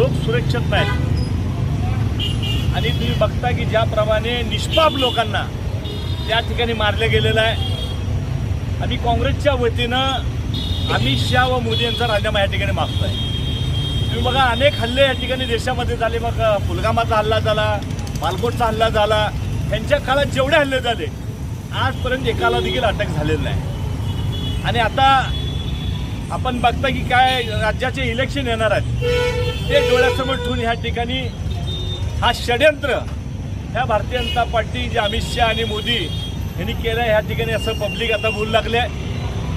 लोक सुरक्षित नाहीत. आणि तुम्ही बघता की ज्याप्रमाणे निष्पाप लोकांना त्या ठिकाणी मारलं गेलेलं आहे. आम्ही काँग्रेसच्या वतीनं अमित शहा व मोदी यांचा राजीनामा या ठिकाणी मागतो आहे तुम्ही बघा अनेक हल्ले या ठिकाणी देशामध्ये झाले. मग पुलगामाचा हल्ला झाला मालकोटचा हल्ला झाला. त्यांच्या काळात जेवढे हल्ले झाले आजपर्यंत एकाला देखील अटक झालेलं नाही. आणि आता आपण बघता की काय राज्याचे इलेक्शन येणार आहेत. ते डोळ्यासमोर ठेवून ह्या ठिकाणी हा षडयंत्र ह्या भारतीय जनता पार्टी जे अमित शहा आणि मोदी यांनी केलं ह्या ठिकाणी असं पब्लिक आता बोलू लागले.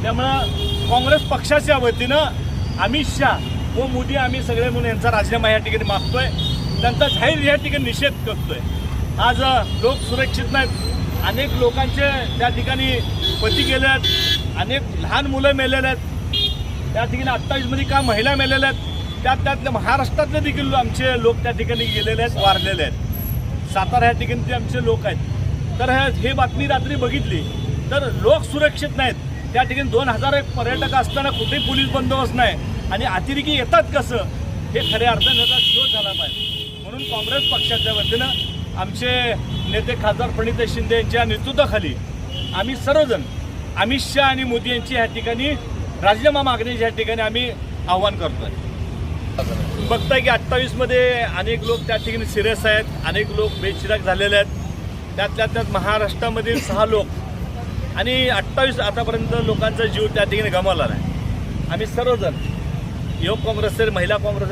त्यामुळं काँग्रेस पक्षाच्या वतीनं अमित शहा व मोदी आम्ही सगळे म्हणून यांचा राजीनामा या ठिकाणी मागतोय. त्यांचा जाहीर या ठिकाणी निषेध करतोय. आज लोक सुरक्षित नाहीत. अनेक लोकांचे त्या ठिकाणी पती गेले आहेत अनेक लहान मुलं मेलेले आहेत. त्या ठिकाणी अठ्ठावीसमध्ये का महिला मेलेल्या आहेत? त्यात त्यातले महाराष्ट्रातले देखील आमचे लोक त्या ठिकाणी गेलेले आहेत वारलेले आहेत. सातारा ह्या ठिकाणी ते आमचे लोक आहेत. तर हे बातमी रात्री बघितली तर लोक सुरक्षित नाहीत. त्या ठिकाणी दोन हजार एक पर्यटक असताना कुठेही पोलीस बंदोबस्त नाही आणि अतिरेकी येतात कसं? हे खऱ्या अर्थाने त्याचा शोध झाला पाहिजे. म्हणून काँग्रेस पक्षाच्या वतीनं आमचे नेते खासदार प्रणित शिंदे यांच्या नेतृत्वाखाली आम्ही सर्वजण अमित शहा आणि मोदी यांची ह्या ठिकाणी राजीनामा मागण्याच्या ह्या ठिकाणी आम्ही आव्हान आहे बघताय की अठ्ठावीसमध्ये अनेक लोक त्या ठिकाणी सिरियस आहेत अनेक लोक बेचिराग झालेले आहेत. त्यातल्या त्यात महाराष्ट्रामधील सहा लोक आणि अठ्ठावीस आतापर्यंत लोकांचा जीव त्या ठिकाणी गमावला आहे. आम्ही सर्वजण युवक काँग्रेस महिला काँग्रेस